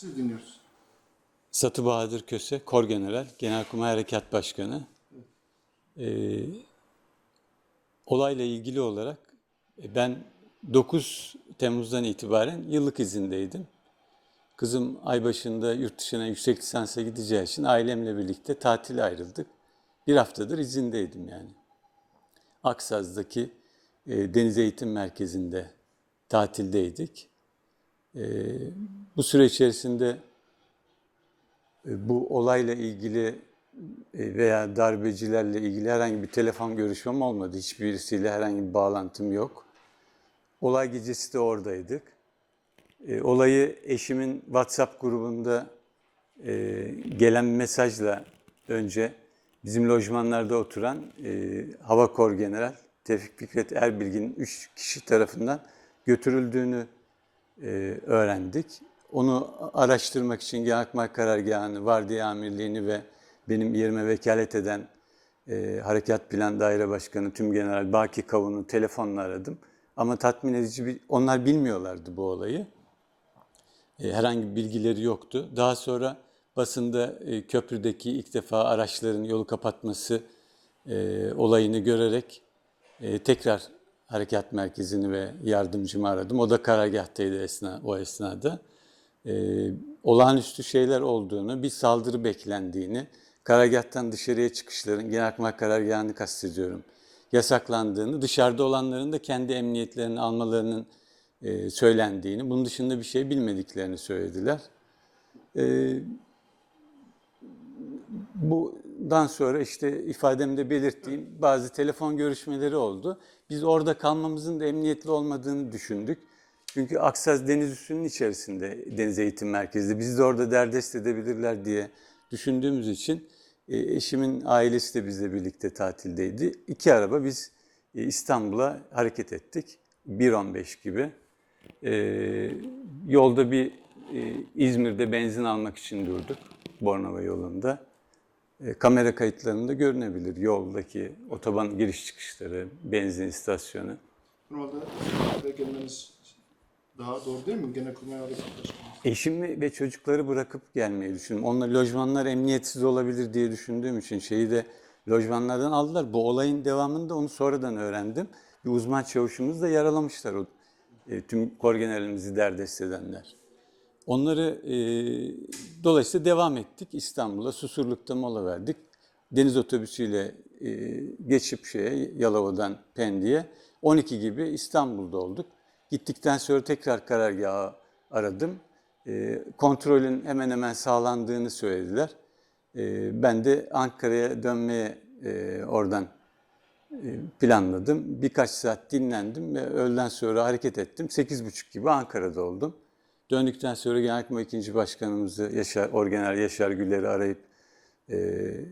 Sizi dinliyoruz. Satı Bahadır Köse, Kor General, Genelkurmay Harekat Başkanı. Ee, olayla ilgili olarak e, ben 9 Temmuz'dan itibaren yıllık izindeydim. Kızım ay başında yurt dışına yüksek lisansa gideceği için ailemle birlikte tatile ayrıldık. Bir haftadır izindeydim yani. Aksaz'daki e, Deniz Eğitim Merkezi'nde tatildeydik. E, bu süre içerisinde e, bu olayla ilgili e, veya darbecilerle ilgili herhangi bir telefon görüşmem olmadı. Hiçbirisiyle herhangi bir bağlantım yok. Olay gecesi de oradaydık. E, Olayı eşimin WhatsApp grubunda e, gelen mesajla önce bizim lojmanlarda oturan e, Hava Kor General Tevfik Fikret Erbilgin'in üç kişi tarafından götürüldüğünü e, öğrendik. Onu araştırmak için Genelkurmay Karargahı'nı, Vardiya Amirliğini ve benim yerime vekalet eden e, Harekat Plan Daire Başkanı Tüm General Baki Kavun'u telefonla aradım. Ama tatmin edici bir, onlar bilmiyorlardı bu olayı. E, herhangi bir bilgileri yoktu. Daha sonra basında e, köprüdeki ilk defa araçların yolu kapatması e, olayını görerek e, tekrar harekat merkezini ve yardımcımı aradım. O da karargahtaydı esna, o esnada. E, olağanüstü şeyler olduğunu, bir saldırı beklendiğini, karargahtan dışarıya çıkışların, Genelkurmay Karargahı'nı kastediyorum, yasaklandığını, dışarıda olanların da kendi emniyetlerini almalarının e, söylendiğini, bunun dışında bir şey bilmediklerini söylediler. E, bundan sonra işte ifademde belirttiğim bazı telefon görüşmeleri oldu. Biz orada kalmamızın da emniyetli olmadığını düşündük. Çünkü Aksaz Deniz Üssü'nün içerisinde Deniz Eğitim Merkezi. Bizi de orada derdest edebilirler diye düşündüğümüz için e, eşimin ailesi de bizle birlikte tatildeydi. İki araba biz e, İstanbul'a hareket ettik. 1.15 gibi. E, yolda bir İzmir'de benzin almak için durduk. Bornova yolunda. E, kamera kayıtlarında görünebilir yoldaki otoban giriş çıkışları, benzin istasyonu. Normalde gelmeniz daha doğru değil mi? Genelkurmay. Eşimi ve çocukları bırakıp gelmeyi düşündüm. Onlar lojmanlar emniyetsiz olabilir diye düşündüğüm için şeyi de lojmanlardan aldılar. Bu olayın devamında onu sonradan öğrendim. Bir uzman çavuşumuz da yaralamışlar o e, tüm kor generalimizi derdest edenler. Onları e, dolayısıyla devam ettik İstanbul'a. Susurluk'ta mola verdik. Deniz otobüsüyle e, geçip şeye Yalova'dan Pendik'e 12 gibi İstanbul'da olduk. Gittikten sonra tekrar karargahı aradım. E, kontrolün hemen hemen sağlandığını söylediler. E, ben de Ankara'ya dönmeye e, oradan e, planladım. Birkaç saat dinlendim ve öğleden sonra hareket ettim. 8.30 gibi Ankara'da oldum. Döndükten sonra Genelkurmay 2. Başkanımızı Yaşar, Orgeneral Yaşar Güller'i arayıp e, e,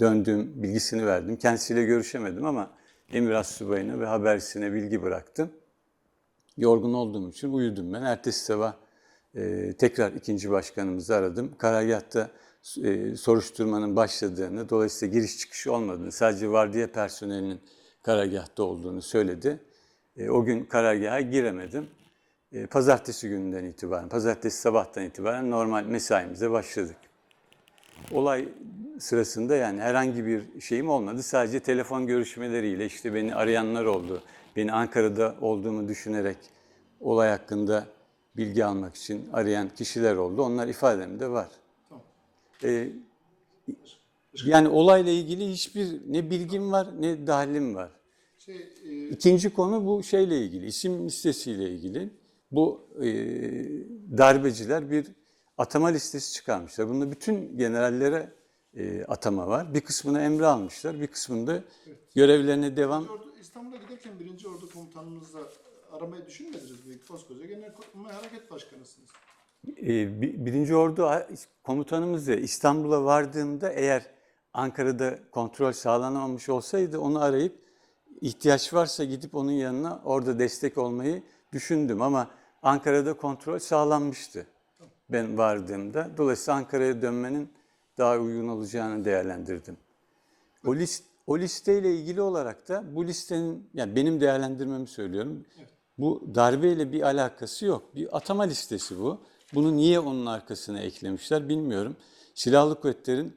döndüğüm bilgisini verdim. Kendisiyle görüşemedim ama Emir Assubay'ına ve habercisine bilgi bıraktım. Yorgun olduğum için uyudum ben. Ertesi sabah e, tekrar ikinci başkanımızı aradım. Karargahta e, soruşturmanın başladığını, dolayısıyla giriş çıkışı olmadığını, sadece vardiya personelinin karargahta olduğunu söyledi. E, o gün karargaha giremedim. E, pazartesi gününden itibaren, pazartesi sabahtan itibaren normal mesaimize başladık. Olay sırasında yani herhangi bir şeyim olmadı. Sadece telefon görüşmeleriyle işte beni arayanlar oldu. Beni Ankara'da olduğumu düşünerek olay hakkında bilgi almak için arayan kişiler oldu. Onlar ifademde var. Tamam. Ee, yani olayla ilgili hiçbir ne bilgim var ne dahilim var. Şey, e, İkinci konu bu şeyle ilgili, isim listesiyle ilgili. Bu e, darbeciler bir atama listesi çıkarmışlar. Bunda bütün generallere e, atama var. Bir kısmını emre almışlar, bir kısmında görevlerine devam. Birinci Ordu, İstanbul'a giderken birinci Ordu komutanınızla aramayı düşünmediniz mi? Koskoca Genelkurmay Harekat Başkanısınız. E, bi- Birinci Ordu komutanımız da İstanbul'a vardığında eğer Ankara'da kontrol sağlanamamış olsaydı onu arayıp ihtiyaç varsa gidip onun yanına orada destek olmayı düşündüm ama Ankara'da kontrol sağlanmıştı ben vardığımda. Dolayısıyla Ankara'ya dönmenin daha uygun olacağını değerlendirdim. O, list, o listeyle ilgili olarak da bu listenin, yani benim değerlendirmemi söylüyorum. Bu darbeyle bir alakası yok. Bir atama listesi bu. bunu niye onun arkasına eklemişler bilmiyorum. Silahlı kuvvetlerin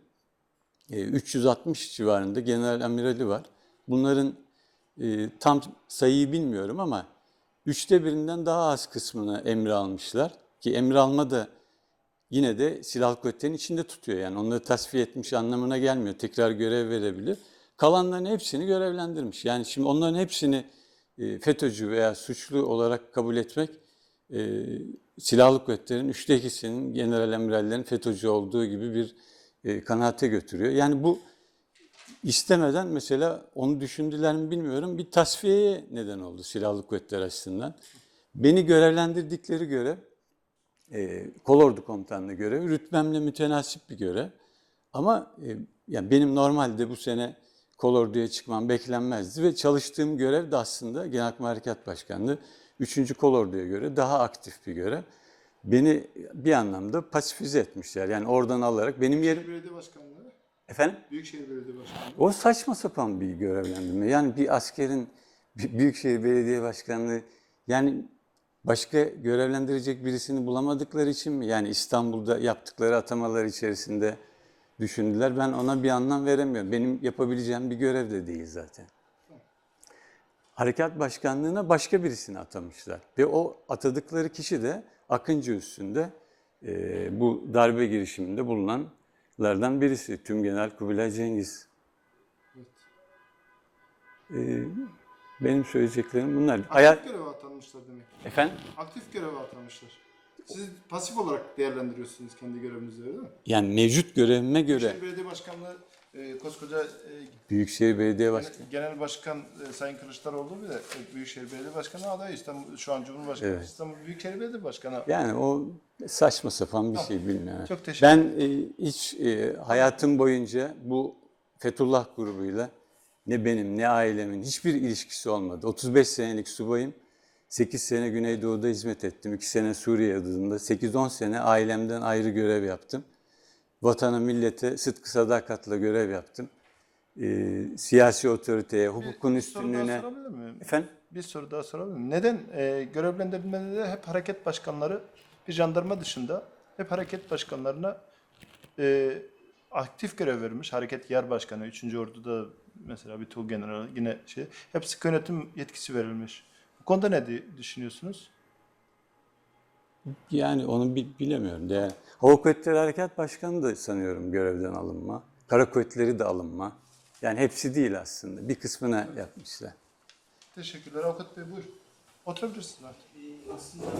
e, 360 civarında general amirali var. Bunların e, tam sayıyı bilmiyorum ama üçte birinden daha az kısmını emri almışlar. Ki emri alma da yine de silahlı kuvvetlerin içinde tutuyor. Yani onları tasfiye etmiş anlamına gelmiyor. Tekrar görev verebilir. Kalanların hepsini görevlendirmiş. Yani şimdi onların hepsini e, FETÖ'cü veya suçlu olarak kabul etmek e, silahlı kuvvetlerin üçte ikisinin general amirallerin FETÖ'cü olduğu gibi bir e, kanaate götürüyor. Yani bu istemeden mesela onu düşündüler mi bilmiyorum bir tasfiyeye neden oldu silahlı kuvvetler açısından. Beni görevlendirdikleri görev e, kolordu komutanlığı görevi rütbemle mütenasip bir görev. Ama e, yani benim normalde bu sene kolorduya çıkmam beklenmezdi ve çalıştığım görev de aslında Genelkurmay Harekat Başkanlığı 3. kolorduya göre daha aktif bir görev. Beni bir anlamda pasifize etmişler. Yani oradan alarak benim yerim... Belediye Başkanlığı, Efendim? Büyükşehir Belediye Başkanlığı. O saçma sapan bir görevlendirme. Yani bir askerin Büyükşehir Belediye Başkanlığı yani başka görevlendirecek birisini bulamadıkları için mi? Yani İstanbul'da yaptıkları atamalar içerisinde düşündüler. Ben ona bir anlam veremiyorum. Benim yapabileceğim bir görev de değil zaten. Harekat Başkanlığı'na başka birisini atamışlar. Ve o atadıkları kişi de Akıncı üstünde e, bu darbe girişiminde bulunanlardan birisi. Tümgeneral Kubilay Cengiz. E, benim söyleyeceklerim bunlar. Hayal... Aktif göreve atanmışlar demek. Efendim? Aktif göreve atanmışlar. Siz pasif olarak değerlendiriyorsunuz kendi görevinizi öyle mi? Yani mevcut görevime göre Büyükşehir Belediye Başkanlığı e, koskoca e, Büyükşehir Belediye Başkanı. Genel Başkan e, Sayın Kılıçdaroğlu bile e, Büyükşehir Belediye Başkanı adayı İstanbul şu an Cumhurbaşkanı Evet. İstanbul Büyükşehir Belediye Başkanı. Yani o saçma sapan bir şey bilmiyorum. Çok teşekkür Ben e, hiç e, hayatım boyunca bu Fethullah grubuyla ne benim ne ailemin hiçbir ilişkisi olmadı. 35 senelik subayım. 8 sene Güneydoğu'da hizmet ettim. 2 sene Suriye adında. 8-10 sene ailemden ayrı görev yaptım. Vatana, millete sıdkı sadakatla görev yaptım. E, siyasi otoriteye, hukukun Bir soru daha üstünlüğüne... sorabilir miyim? Efendim? Bir soru daha sorabilir miyim? Neden e, görevlendirilmede hep hareket başkanları bir jandarma dışında hep hareket başkanlarına e, aktif görev verilmiş. Hareket Yer Başkanı 3. Ordu'da mesela bir Tuğ General yine şey hep sıkı yönetim yetkisi verilmiş. Bu konuda ne düşünüyorsunuz? Yani onu bi- bilemiyorum. De. Hava Kuvvetleri Harekat Başkanı da sanıyorum görevden alınma. Kara Kuvvetleri de alınma. Yani hepsi değil aslında. Bir kısmına yapmışlar. Teşekkürler Avukat Bey buyur. Oturabilirsiniz artık. Ee, aslında